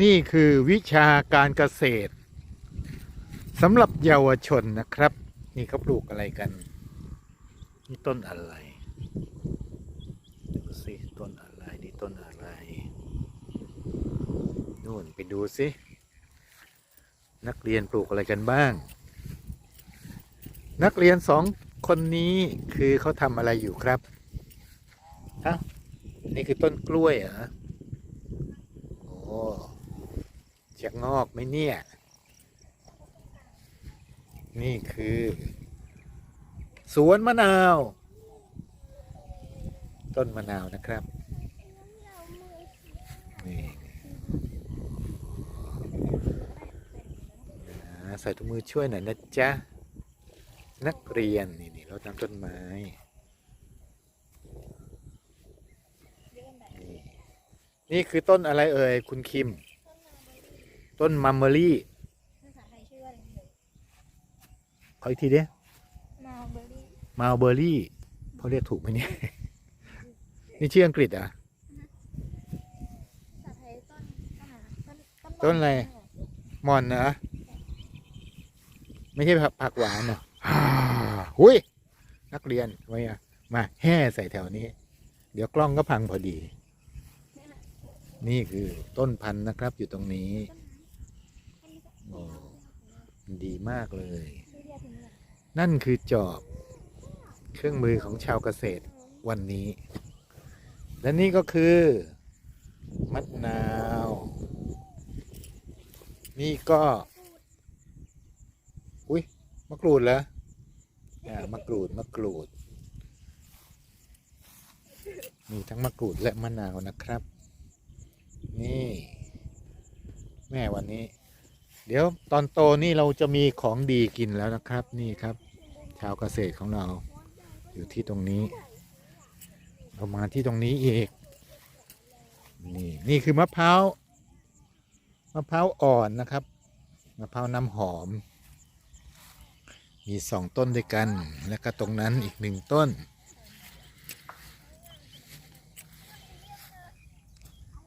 นี่คือวิชาการเกษตรสำหรับเยาวชนนะครับ นี่เขาปลูกอะไรกัน นี่ต้นอะไรดูสิต้นอะไรนี่ต้นอะไรนู่นไปดูสินักเรียนปลูกอะไรกันบ้าง นักเรียนสองคนนี้คือเขาทำอะไรอยู่ครับฮะนี่คือต้นกล้วยเหรอโอ้ จะงอกไหมเนี่ย นี่คือ สวนมะนาว ต้นมะนาวนะครับ นี่ใส่ถุงมือช่วยหน่อยนะจ๊ะ นักเรียน นี่นี่เราทำต้นไม้นี่คือต้นอะไรเอ่ยคุณคิม ต้นมัมเมอรี่ภาษาไทยชื่อว่าอะไรเอ่ยขออีกทีเด้มาเบอร์รี่มาลเบอรี่เขาเรียกถูกไหมเนี่ย นี่ชื่ออังกฤษเหรอะ ภาษาไทยต้นต้นอะไรต้นต้นอะไร มอนนะไม่ใช่ผักผักหวานนะฮ่าหุยนักเรียนไว้อะมาแห่ใส่แถวนี้ เดี๋ยวกล้องก็พังพอดี นี่คือต้นพันธุ์นะครับอยู่ตรงนี้โอ้ ดีมากเลย นั่นคือจอบ เครื่องมือของชาวเกษตรวันนี้ และนี่ก็คือ มะนาว นี่ก็ อุ้ยมะกรูดเหรออ่ามะกรูดมะกรูด มีทั้งมะกรูดและมะนาวนะครับ นี่ แม่วันนี้ เดี๋ยวตอนโตนี่เราจะมีของดีกินแล้วนะครับนี่ครับ ชาวเกษตรของเราอยู่ที่ตรงนี้ เรามาที่ตรงนี้อีก นี่นี่คือมะพร้าวมะพร้าวอ่อนนะครับมะพร้าวน้ำหอม มีสองต้นด้วยกัน แล้วก็ตรงนั้นอีกหนึ่งต้น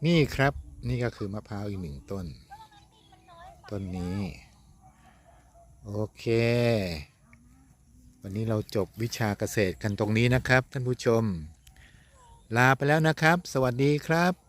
นี่ครับนี่ก็คือมะพร้าวอีกหนึ่งต้น ต้นนี้ โอเค วันนี้เราจบวิชาเกษตรกันตรงนี้นะครับ ท่านผู้ชม ลาไปแล้วนะครับ สวัสดีครับ